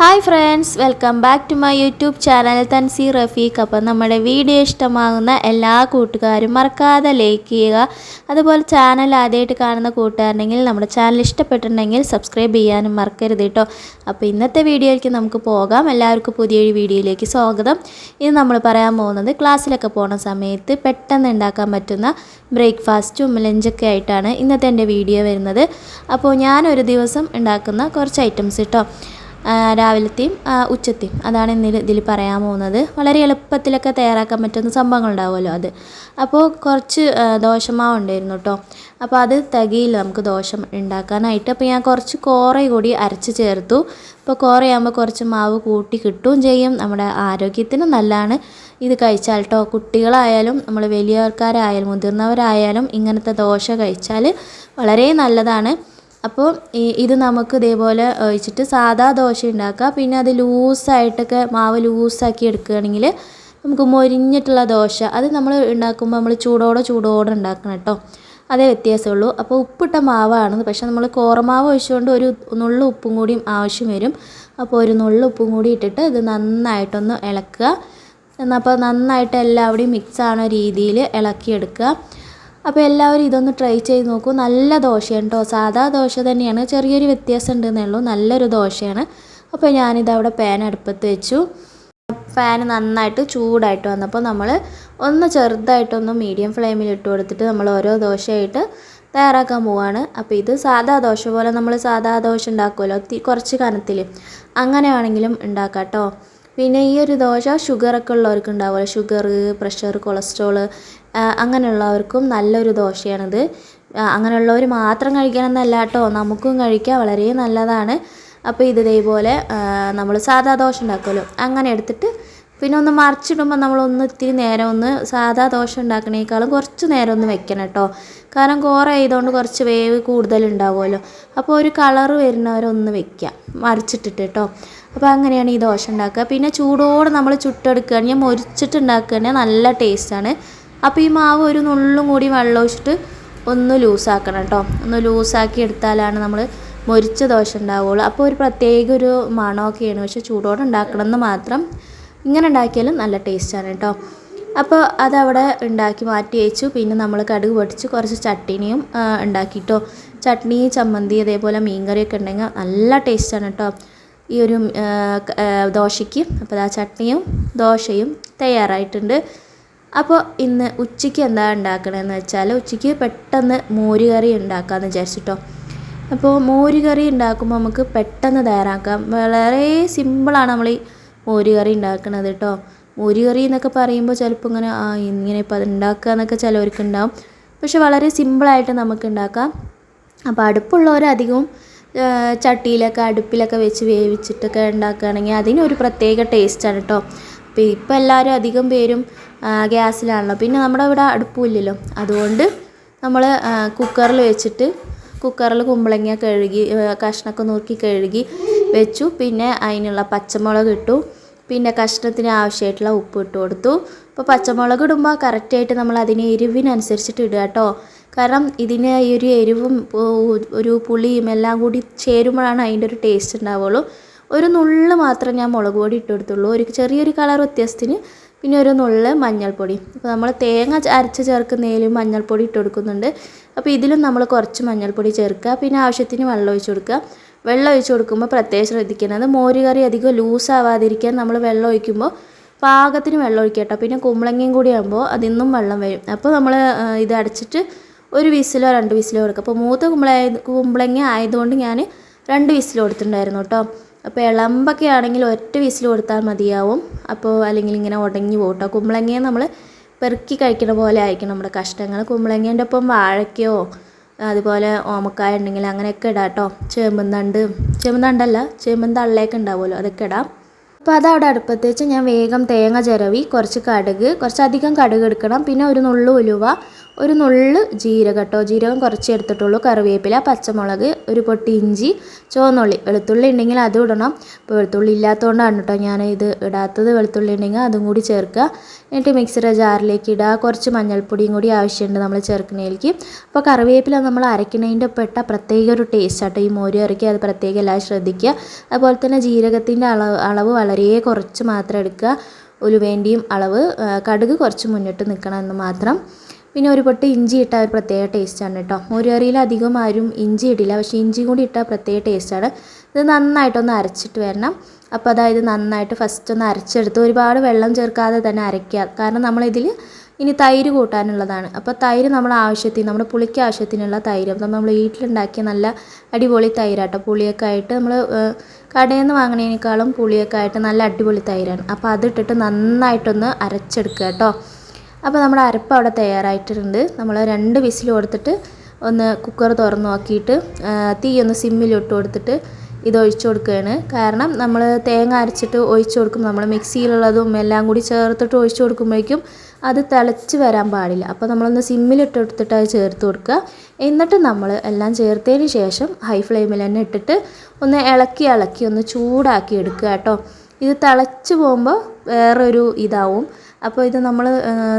Hi friends welcome back to my YouTube channel Thansi Rafeeq അപ്പം നമ്മുടെ video ഇഷ്ടമാകുന്ന എല്ലാ കൂട്ടുകാരും മറക്കാതെ ലൈക്ക് ചെയ്യുക. അതുപോലെ ചാനൽ ആദ്യമായിട്ട് കാണുന്ന കൂട്ടുകാരുണ്ടെങ്കിൽ നമ്മുടെ ചാനൽ ഇഷ്ടപ്പെട്ടിട്ടുണ്ടെങ്കിൽ സബ്സ്ക്രൈബ് ചെയ്യാനും മറക്കരുത് കേട്ടോ അപ്പോൾ ഇന്നത്തെ വീഡിയോയിലേക്ക് നമുക്ക് പോകാം. എല്ലാവർക്കും പുതിയൊരു വീഡിയോയിലേക്ക് സ്വാഗതം. ഇത് നമ്മൾ പറയാൻ പോകുന്നത് ക്ലാസ്സിലൊക്കെ പോകുന്ന സമയത്ത് പെട്ടെന്ന് ഉണ്ടാക്കാൻ പറ്റുന്ന ബ്രേക്ക്ഫാസ്റ്റും ലഞ്ചൊക്കെ ആയിട്ടാണ് ഇന്നത്തെ എന്റെ വീഡിയോ വരുന്നത്. അപ്പോൾ ഞാനൊരു ദിവസം ഉണ്ടാക്കുന്ന കുറച്ച് ഐറ്റംസ് കേട്ടോ രാവിലത്തെയും ഉച്ചത്തെയും. അതാണ് ഇന്ന് ഇതിൽ പറയാൻ പോകുന്നത്. വളരെ എളുപ്പത്തിലൊക്കെ തയ്യാറാക്കാൻ പറ്റുന്ന സംഭവങ്ങൾ ഉണ്ടാവുമല്ലോ അത്. അപ്പോൾ കുറച്ച് ദോശമാവ് ഉണ്ടായിരുന്നു കേട്ടോ. അപ്പോൾ അത് തികയില്ല നമുക്ക് ദോശ ഉണ്ടാക്കാനായിട്ട്. അപ്പോൾ ഞാൻ കുറച്ച് കോറ കൂടി അരച്ച് ചേർത്തു. അപ്പോൾ കോറയാകുമ്പോൾ കുറച്ച് മാവ് കൂട്ടി കിട്ടുകയും ചെയ്യും. നമ്മുടെ ആരോഗ്യത്തിന് നല്ലതാണ്. ഇത് കഴിച്ചാൽ കേട്ടോ കുട്ടികളായാലും നമ്മൾ വലിയവർക്കാരായാലും മുതിർന്നവരായാലും ഇങ്ങനത്തെ ദോശ കഴിച്ചാൽ വളരെ നല്ലതാണ്. അപ്പോൾ ഇത് നമുക്ക് ഇതേപോലെ ഒഴിച്ചിട്ട് സാധാ ദോശ ഉണ്ടാക്കുക. പിന്നെ അത് ലൂസായിട്ടൊക്കെ മാവ് ലൂസാക്കി എടുക്കുകയാണെങ്കിൽ നമുക്ക് മൊരിഞ്ഞിട്ടുള്ള ദോശ അത് നമ്മൾ ഉണ്ടാക്കുമ്പോൾ നമ്മൾ ചൂടോടെ ചൂടോടെ ഉണ്ടാക്കണം കേട്ടോ. അതേ വ്യത്യാസമുള്ളൂ. അപ്പോൾ ഉപ്പിട്ട മാവാണ്. പക്ഷേ നമ്മൾ കോറമാവ് ഒഴിച്ചുകൊണ്ട് ഒരു നുള്ളു ഉപ്പും കൂടിയും ആവശ്യം വരും. അപ്പോൾ ഒരു നുള്ളു ഉപ്പും കൂടി ഇട്ടിട്ട് ഇത് നന്നായിട്ടൊന്ന് ഇളക്കുക. എന്നാൽ അപ്പോൾ നന്നായിട്ട് എല്ലാവിടെയും മിക്സ് ആവുന്ന രീതിയിൽ ഇളക്കിയെടുക്കുക. അപ്പോൾ എല്ലാവരും ഇതൊന്ന് ട്രൈ ചെയ്ത് നോക്കൂ. നല്ല ദോശയാണ് കേട്ടോ സാധാ ദോശ തന്നെയാണ്. ചെറിയൊരു വ്യത്യാസം ഉണ്ടെന്നേ ഉള്ളൂ. നല്ലൊരു ദോശയാണ്. അപ്പോൾ ഞാനിത് അവിടെ പാൻ അടുപ്പത്ത് വെച്ചു. ഫാൻ നന്നായിട്ട് ചൂടായിട്ട് വന്നപ്പോൾ നമ്മൾ ഒന്ന് ചെറുതായിട്ടൊന്ന് മീഡിയം ഫ്ലെയിമിൽ ഇട്ട് കൊടുത്തിട്ട് നമ്മൾ ഓരോ ദോശയായിട്ട് തയ്യാറാക്കാൻ പോവാണ്. അപ്പോൾ ഇത് സാധാ ദോശ പോലെ നമ്മൾ സാധാ ദോശ ഉണ്ടാക്കുമല്ലോ. കുറച്ച് കനത്തിൽ അങ്ങനെ വേണമെങ്കിലും ഉണ്ടാക്കാം കേട്ടോ പിന്നെ ഈ ഒരു ദോശ ഷുഗറൊക്കെ ഉള്ളവർക്ക് ഉണ്ടാവുമല്ലോ. ഷുഗർ പ്രഷർ കൊളസ്ട്രോൾ അങ്ങനെയുള്ളവർക്കും നല്ലൊരു ദോശയാണിത്. അങ്ങനെയുള്ളവർ മാത്രം കഴിക്കണമെന്നല്ല കേട്ടോ. നമുക്കും കഴിക്കാം. വളരെ നല്ലതാണ്. അപ്പോൾ ഇത് ഇതേപോലെ നമ്മൾ സാധാ ദോശ ഉണ്ടാക്കുമല്ലോ. അങ്ങനെ എടുത്തിട്ട് പിന്നെ ഒന്ന് മറിച്ചിടുമ്പോൾ നമ്മളൊന്ന് ഇത്തിരി നേരം ഒന്ന് സാധാ ദോശ ഉണ്ടാക്കണേക്കാളും കുറച്ച് നേരം ഒന്ന് വെക്കണം കേട്ടോ. കാരണം കോറ ആയതുകൊണ്ട് കുറച്ച് വേവ് കൂടുതലുണ്ടാവുമല്ലോ. അപ്പോൾ ഒരു കളറ് വരുന്നവരൊന്ന് വെക്കുക മറിച്ചിട്ടിട്ട് കേട്ടോ. അപ്പോൾ അങ്ങനെയാണ് ഈ ദോശ ഉണ്ടാക്കുക. പിന്നെ ചൂടോടെ നമ്മൾ ചുട്ടെടുക്കുകയാണെങ്കിൽ മൊരിച്ചിട്ട് ഉണ്ടാക്കുകയാണെങ്കിൽ നല്ല ടേസ്റ്റാണ് അപ്പോൾ ഈ മാവ് ഒരു നുള്ളും കൂടി വെള്ളം ഒഴിച്ചിട്ട് ഒന്ന് ലൂസാക്കണം കേട്ടോ ഒന്ന് ലൂസാക്കി എടുത്താലാണ് നമ്മൾ മൊരിച്ച ദോശ ഉണ്ടാവുള്ളൂ. അപ്പോൾ ഒരു പ്രത്യേക ഒരു മണമൊക്കെയാണ് പക്ഷേ ചൂടോടെ ഉണ്ടാക്കണം എന്ന് മാത്രം ഇങ്ങനെ ഉണ്ടാക്കിയാലും നല്ല ടേസ്റ്റാണ് കേട്ടോ അപ്പോൾ അതവിടെ ഉണ്ടാക്കി മാറ്റി വെച്ചു. പിന്നെ നമ്മൾ കടുക് പൊടിച്ച് കുറച്ച് ചട്ടിനിയും ഉണ്ടാക്കിയിട്ടോ ചട്നി ചമ്മന്തി അതേപോലെ മീൻകറിയൊക്കെ ഉണ്ടെങ്കിൽ നല്ല ടേസ്റ്റാണ് കേട്ടോ ഈ ഒരു ദോശയ്ക്ക്. അപ്പോൾ ആ ചട്നിയും ദോശയും തയ്യാറായിട്ടുണ്ട്. അപ്പോൾ ഇന്ന് ഉച്ചയ്ക്ക് എന്താ ഉണ്ടാക്കണമെന്ന് വെച്ചാൽ ഉച്ചയ്ക്ക് പെട്ടെന്ന് മോര് കറി ഉണ്ടാക്കാമെന്ന് വിചാരിച്ചിട്ടോ. അപ്പോൾ മോര് കറി ഉണ്ടാക്കുമ്പോൾ നമുക്ക് പെട്ടെന്ന് തയ്യാറാക്കാം. വളരെ സിമ്പിളാണ് നമ്മൾ ഈ മോര് കറി ഉണ്ടാക്കുന്നത് കേട്ടോ മോര് കറി എന്നൊക്കെ പറയുമ്പോൾ ചിലപ്പോൾ ഇങ്ങനെ ആ ഇങ്ങനെ ഇപ്പോൾ അത് ഉണ്ടാക്കുക എന്നൊക്കെ ചിലവർക്ക് ഉണ്ടാവും. പക്ഷെ വളരെ സിമ്പിളായിട്ട് നമുക്ക് ഉണ്ടാക്കാം. അപ്പോൾ അടുപ്പുള്ളവരധികവും ചട്ടിയിലൊക്കെ അടുപ്പിലൊക്കെ വെച്ച് വേവിച്ചിട്ടൊക്കെ ഉണ്ടാക്കുകയാണെങ്കിൽ അതിനൊരു പ്രത്യേക ടേസ്റ്റാണ് കേട്ടോ ഇപ്പം എല്ലാവരും അധികം പേരും ഗ്യാസിലാണല്ലോ. പിന്നെ നമ്മുടെ ഇവിടെ അടുപ്പില്ലല്ലോ അതുകൊണ്ട് നമ്മൾ കുക്കറിൽ വെച്ചിട്ട് കുക്കറിൽ കുമ്പളങ്ങ കഴുകി കഷ്ണമൊക്കെ നുറുക്കി കഴുകി വെച്ചു. പിന്നെ അതിനുള്ള പച്ചമുളക് ഇട്ടു. പിന്നെ കഷ്ണത്തിന് ആവശ്യമായിട്ടുള്ള ഉപ്പ് ഇട്ട് കൊടുത്തു. അപ്പോൾ പച്ചമുളക് ഇടുമ്പോൾ കറക്റ്റായിട്ട് നമ്മൾ അതിന് എരിവിനനുസരിച്ചിട്ട് ഇടുക കേട്ടോ. കാരണം ഇതിന് ഈ ഒരു എരിവും ഒരു പുളിയും എല്ലാം കൂടി ചേരുമ്പോഴാണ് അതിന്റെ ഒരു ടേസ്റ്റ് ഉണ്ടാവുള്ളൂ. ഒരു നുള്ള് മാത്രം ഞാൻ മുളക് പൊടി ഇട്ട് കൊടുത്തുള്ളൂ. ഒരു ചെറിയൊരു കളർ വ്യത്യാസത്തിന് പിന്നെ ഒരു നുള്ള് മഞ്ഞൾപ്പൊടി. അപ്പോൾ നമ്മൾ തേങ്ങ അരച്ച് ചേർക്കുന്നതിലും മഞ്ഞൾപ്പൊടി ഇട്ട് കൊടുക്കുന്നുണ്ട്. അപ്പോൾ ഇതിലും നമ്മൾ കുറച്ച് മഞ്ഞൾപ്പൊടി ചേർക്കുക. പിന്നെ ആവശ്യത്തിന് വെള്ളം ഒഴിച്ച് കൊടുക്കുക. വെള്ളം ഒഴിച്ച് കൊടുക്കുമ്പോൾ പ്രത്യേകം ശ്രദ്ധിക്കുന്നത് മോര് കറി അധികം ലൂസ് ആവാതിരിക്കാൻ നമ്മൾ വെള്ളം ഒഴിക്കുമ്പോൾ പാകത്തിന് വെള്ളം ഒഴിക്കുക കേട്ടോ. പിന്നെ കുമ്പളങ്ങയും കൂടി ആകുമ്പോൾ അതിന്നും വെള്ളം വരും. അപ്പോൾ നമ്മൾ ഇത് അടച്ചിട്ട് ഒരു വിസിലോ രണ്ട് വിസിലോ കൊടുക്കുക. അപ്പോൾ മൂത്ത കുമ്പള കുമ്പളങ്ങ ആയതുകൊണ്ട് ഞാൻ രണ്ട് വിസിൽ കൊടുത്തിട്ടുണ്ടായിരുന്നു കേട്ടോ. അപ്പോൾ ഇളമ്പൊക്കെ ആണെങ്കിൽ ഒറ്റ വിസിൽ കൊടുത്താൽ മതിയാവും. അപ്പോൾ അല്ലെങ്കിൽ ഇങ്ങനെ ഉടങ്ങി പോകും കേട്ടോ കുമ്പളങ്ങയെ നമ്മൾ പെറുക്കി കഴിക്കുന്ന പോലെ ആയിരിക്കും നമ്മുടെ കഷ്ണങ്ങൾ. കുമ്പളങ്ങേന്റെ ഒപ്പം വാഴയ്ക്കയോ അതുപോലെ ഓമക്കായ ഉണ്ടെങ്കിൽ അങ്ങനെയൊക്കെ ഇടാം കേട്ടോ ചേമ്പന്തണ്ട് ചേമ്പന്തണ്ടല്ല ചേമ്പന്തള്ളയൊക്കെ ഉണ്ടാവുമല്ലോ അതൊക്കെ ഇടാം. അപ്പോൾ അതവിടെ അടുപ്പത്ത് വെച്ച് ഞാൻ വേഗം തേങ്ങ ചിരവി കുറച്ച് കടുക് കുറച്ചധികം കടുക് എടുക്കണം. പിന്നെ ഒരു നുള്ളു ഉലുവ ഒരു നുള്ള് ജീരകട്ടോ കേട്ടോ. ജീരകം കുറച്ച് എടുത്തിട്ടുള്ളൂ. കറിവേപ്പില പച്ചമുളക് ഒരു പൊട്ടി ഇഞ്ചി ചുവന്നുള്ളി വെളുത്തുള്ളി ഉണ്ടെങ്കിൽ അതും ഇടണം. ഇപ്പോൾ വെളുത്തുള്ളി ഇല്ലാത്തതുകൊണ്ടാണ് കേട്ടോ ഞാൻ ഇത് ഇടാത്തത്. വെളുത്തുള്ളി ഉണ്ടെങ്കിൽ അതും കൂടി ചേർക്കുക. എന്നിട്ട് മിക്സിയുടെ ജാറിലേക്ക് ഇടുക കുറച്ച് മഞ്ഞൾപ്പൊടിയും കൂടി ആവശ്യമുണ്ട് നമ്മൾ ചേർക്കുന്നതിലേക്ക്. അപ്പോൾ കറിവേപ്പില നമ്മൾ അരയ്ക്കുന്നതിന്റെ പെട്ട പ്രത്യേക ഒരു ടേസ്റ്റ് ആട്ടോ. ഈ മോര് ഇറക്കി അത് പ്രത്യേകം എല്ലാം ശ്രദ്ധിക്കുക. അതുപോലെ തന്നെ ജീരകത്തിന്റെ അളവ് അളവ് വളരെ കുറച്ച് മാത്രം എടുക്കുക. ഉലുവേന്റെയും അളവ് കടുക് കുറച്ച് മുന്നിട്ട് നിൽക്കണം എന്ന് മാത്രം. പിന്നെ ഒരു പൊട്ട് ഇഞ്ചി ഇട്ടാൽ ഒരു പ്രത്യേക ടേസ്റ്റാണ് കേട്ടോ മോരുകറിയിലധികം ആരും ഇഞ്ചി ഇടില്ല. പക്ഷേ ഇഞ്ചി കൂടി ഇട്ടാൽ പ്രത്യേക ടേസ്റ്റാണ് ഇത് നന്നായിട്ടൊന്ന് അരച്ചിട്ട് വരണം. അപ്പോൾ അതായത് നന്നായിട്ട് ഫസ്റ്റ് ഒന്ന് അരച്ചെടുത്ത് ഒരുപാട് വെള്ളം ചേർക്കാതെ തന്നെ അരയ്ക്കുക. കാരണം നമ്മളിതിൽ ഇനി തൈര് കൂട്ടാനുള്ളതാണ്. അപ്പോൾ തൈര് നമ്മൾ ആവശ്യത്തിന് നമ്മുടെ പുളിക്ക് ആവശ്യത്തിനുള്ള തൈര്. അപ്പം നമ്മൾ വീട്ടിലുണ്ടാക്കിയ നല്ല അടിപൊളി തൈരാട്ടോ. പുളിയൊക്കെ ആയിട്ട് നമ്മൾ കടയിൽ നിന്ന് വാങ്ങണേനേക്കാളും പുളിയൊക്കെ ആയിട്ട് നല്ല അടിപൊളി തൈരാണ്. അപ്പോൾ അതിട്ടിട്ട് നന്നായിട്ടൊന്ന് അരച്ചെടുക്കുക കേട്ടോ അപ്പോൾ നമ്മുടെ അരപ്പ് അവിടെ തയ്യാറായിട്ടുണ്ട്. നമ്മൾ രണ്ട് വിസിൽ കൊടുത്തിട്ട് ഒന്ന് കുക്കർ തുറന്ന് നോക്കിയിട്ട് തീ ഒന്ന് സിമ്മിലിട്ട് കൊടുത്തിട്ട് ഇത് ഒഴിച്ചു കൊടുക്കുകയാണ്. കാരണം നമ്മൾ തേങ്ങ അരച്ചിട്ട് ഒഴിച്ചു കൊടുക്കും. നമ്മൾ മിക്സിയിലുള്ളതും എല്ലാം കൂടി ചേർത്തിട്ട് ഒഴിച്ചു കൊടുക്കുമ്പോഴേക്കും അത് തിളച്ച് വരാൻ പാടില്ല. അപ്പോൾ നമ്മളൊന്ന് സിമ്മിലിട്ട് കൊടുത്തിട്ട് അത് ചേർത്ത് കൊടുക്കുക. എന്നിട്ട് നമ്മൾ എല്ലാം ചേർത്തതിന് ശേഷം ഹൈ ഫ്ലെയിമിൽ തന്നെ ഇട്ടിട്ട് ഒന്ന് ഇളക്കി ഇളക്കി ഒന്ന് ചൂടാക്കി എടുക്കുക കേട്ടോ. ഇത് തിളച്ച് പോകുമ്പോൾ വേറൊരു ഇതാവും. അപ്പോൾ ഇത് നമ്മൾ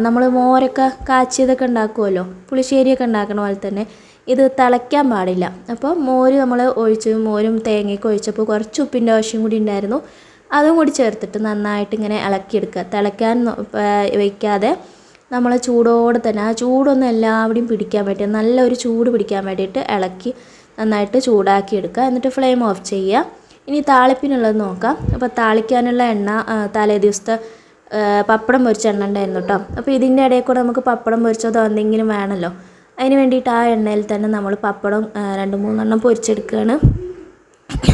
നമ്മൾ മോരൊക്കെ കാച്ചിയതൊക്കെ ഉണ്ടാക്കുമല്ലോ? പുളിശ്ശേരിയൊക്കെ ഉണ്ടാക്കണ പോലെ തന്നെ. ഇത് തിളയ്ക്കാൻ പാടില്ല. അപ്പോൾ മോര് നമ്മൾ ഒഴിച്ച് മോരും തേങ്ങയൊക്കെ ഒഴിച്ചപ്പോൾ കുറച്ച് ഉപ്പിന്റെ ആവശ്യം കൂടി ഉണ്ടായിരുന്നു. അതും കൂടി ചേർത്തിട്ട് നന്നായിട്ട് ഇങ്ങനെ ഇളക്കിയെടുക്കുക. തിളയ്ക്കാൻ വയ്ക്കാതെ നമ്മൾ ചൂടോടെ തന്നെ ആ ചൂടൊന്നും എല്ലാവിടെയും പിടിക്കാൻ വേണ്ടി നല്ലൊരു ചൂട് പിടിക്കാൻ വേണ്ടിയിട്ട് ഇളക്കി നന്നായിട്ട് ചൂടാക്കി എടുക്കുക എന്നിട്ട് ഫ്ലെയിം ഓഫ് ചെയ്യുക. ഇനി താളിപ്പിനുള്ളത് നോക്കാം. അപ്പോൾ താളിക്കാനുള്ള എണ്ണ തലേ ദിവസത്തെ പപ്പടം പൊരിച്ച ഉണ്ടായിരുന്നു കേട്ടോ. അപ്പോൾ ഇതിന്റെ ഇടയിൽ കൂടെ നമുക്ക് പപ്പടം പൊരിച്ചതോ എന്തെങ്കിലും വേണമല്ലോ. അതിന് വേണ്ടിയിട്ട് ആ എണ്ണയിൽ തന്നെ നമ്മൾ പപ്പടം രണ്ട് മൂന്നെണ്ണം പൊരിച്ചെടുക്കുകയാണ്.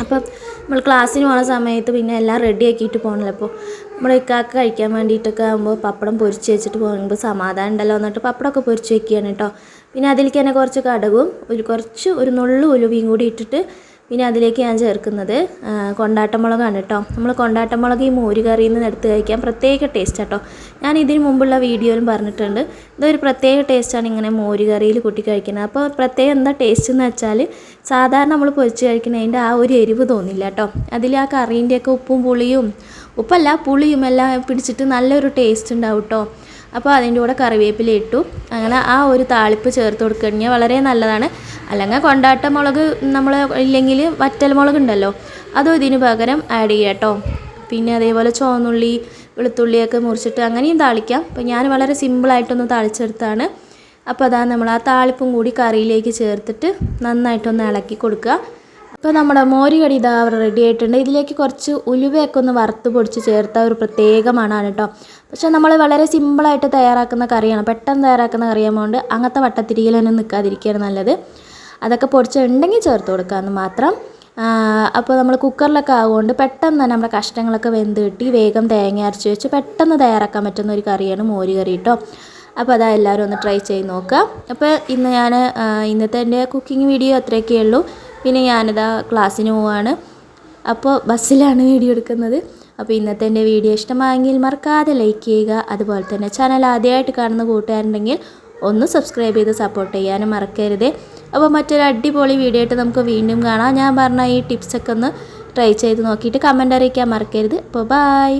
അപ്പം നമ്മൾ ക്ലാസ്സിന് പോകുന്ന സമയത്ത് പിന്നെ എല്ലാം റെഡി ആക്കിയിട്ട് പോകണല്ലോ അപ്പോൾ നമ്മൾ ഇക്കാക്ക് കഴിക്കാൻ വേണ്ടിയിട്ടൊക്കെ ആകുമ്പോൾ പപ്പടം പൊരിച്ച് വെച്ചിട്ട് പോകുമ്പോൾ സമാധാനം ഉണ്ടല്ലോ എന്നിട്ട് പപ്പടമൊക്കെ പൊരിച്ച് വെക്കുകയാണ് കേട്ടോ. പിന്നെ അതിലേക്ക് തന്നെ കുറച്ച് കടകും ഒരു കുറച്ച് ഒരു നുള്ളു ഉലുവയും കൂടി ഇട്ടിട്ട് പിന്നെ അതിലേക്ക് ഞാൻ ചേർക്കുന്നത് കൊണ്ടാട്ടമുളകാണ് കേട്ടോ നമ്മൾ കൊണ്ടാട്ടമുളക് ഈ മോര് കറിയിൽ നിന്ന് എടുത്ത് കഴിക്കാൻ പ്രത്യേക ടേസ്റ്റ് കേട്ടോ ഞാൻ ഇതിന് മുമ്പുള്ള വീഡിയോയിലും പറഞ്ഞിട്ടുണ്ട് ഇതൊരു പ്രത്യേക ടേസ്റ്റാണ് ഇങ്ങനെ മോര് കറിയിൽ കൂട്ടി കഴിക്കുന്നത്. അപ്പോൾ പ്രത്യേകം എന്താ ടേസ്റ്റ് എന്ന് വെച്ചാൽ സാധാരണ നമ്മൾ പൊരിച്ച് കഴിക്കുന്നതിന്റെ ആ ഒരു എരിവ് തോന്നില്ല കേട്ടോ അതിൽ ആ കറീന്റെയൊക്കെ ഉപ്പും പുളിയും ഉപ്പല്ല പുളിയും എല്ലാം പിടിച്ചിട്ട് നല്ലൊരു ടേസ്റ്റ് ഉണ്ടാവും കേട്ടോ അപ്പോൾ അതിന്റെ കൂടെ കറിവേപ്പില ഇട്ടു. അങ്ങനെ ആ ഒരു താളിപ്പ് ചേർത്ത് കൊടുക്കുകയാണെങ്കിൽ വളരെ നല്ലതാണ്. അല്ലെങ്കിൽ കൊണ്ടാട്ട മുളക് നമ്മൾ ഇല്ലെങ്കിൽ വറ്റൽ മുളക് ഉണ്ടല്ലോ അതും ഇതിന് പകരം ആഡ് ചെയ്യാം കേട്ടോ. പിന്നെ അതേപോലെ ചുവന്നുള്ളി വെളുത്തുള്ളിയൊക്കെ മുറിച്ചിട്ട് അങ്ങനെയും താളിക്കാം. അപ്പോൾ ഞാൻ വളരെ സിമ്പിളായിട്ടൊന്ന് താളിച്ചെടുത്താണ്. അപ്പോൾ അതാ നമ്മൾ ആ താളിപ്പും കൂടി കറിയിലേക്ക് ചേർത്തിട്ട് നന്നായിട്ടൊന്ന് ഇളക്കി കൊടുക്കുക. അപ്പോൾ നമ്മുടെ മോരുകടി ഇതാ റെഡി ആയിട്ടുണ്ട്. ഇതിലേക്ക് കുറച്ച് ഉലുവയൊക്കെ ഒന്ന് വറുത്ത് പൊടിച്ച് ചേർത്ത ഒരു പ്രത്യേകമാണ് കേട്ടോ പക്ഷേ നമ്മൾ വളരെ സിമ്പിളായിട്ട് തയ്യാറാക്കുന്ന കറിയാണ്. പെട്ടെന്ന് തയ്യാറാക്കുന്ന കറിയാകുമ്പോൾ അങ്ങനത്തെ വട്ടത്തിരിയിലൊന്നും നിൽക്കാതിരിക്കുകയാണ് നല്ലത്. അതൊക്കെ പൊടിച്ചുണ്ടെങ്കിൽ ചേർത്ത് കൊടുക്കാമെന്ന് മാത്രം. അപ്പോൾ നമ്മൾ കുക്കറിലൊക്കെ ആകുകൊണ്ട് പെട്ടെന്ന് തന്നെ നമ്മുടെ കഷ്ണങ്ങളൊക്കെ വെന്ത് കിട്ടി. വേഗം തേങ്ങ അരച്ച് വെച്ച് പെട്ടെന്ന് തയ്യാറാക്കാൻ പറ്റുന്ന ഒരു കറിയാണ് മോര് കറി കേട്ടോ അപ്പോൾ അതാ എല്ലാവരും ഒന്ന് ട്രൈ ചെയ്ത് നോക്കുക അപ്പോൾ ഇന്ന് ഞാൻ ഇന്നത്തെ എന്റെ കുക്കിംഗ് വീഡിയോ അത്രയൊക്കെ ഉള്ളൂ. പിന്നെ ഞാനിതാ ക്ലാസ്സിന് പോവാണ്. അപ്പോൾ ബസ്സിലാണ് വീഡിയോ എടുക്കുന്നത്. അപ്പോൾ ഇന്നത്തെ എന്റെ വീഡിയോ ഇഷ്ടമായെങ്കിൽ മറക്കാതെ ലൈക്ക് ചെയ്യുക. അതുപോലെ തന്നെ ചാനൽ ആദ്യമായിട്ട് കാണുന്ന കൂട്ടുകാരുണ്ടെങ്കിൽ ഒന്ന് സബ്സ്ക്രൈബ് ചെയ്ത് സപ്പോർട്ട് ചെയ്യാനും മറക്കരുത്. അപ്പോൾ മറ്റൊരു അടിപൊളി വീഡിയോ ആയിട്ട് നമുക്ക് വീണ്ടും കാണാം. ഞാൻ പറഞ്ഞ ഈ ടിപ്സൊക്കെ ഒന്ന് ട്രൈ ചെയ്ത് നോക്കിയിട്ട് കമന്റ് അറിയിക്കാൻ മറക്കരുത്. അപ്പോൾ ബായ്.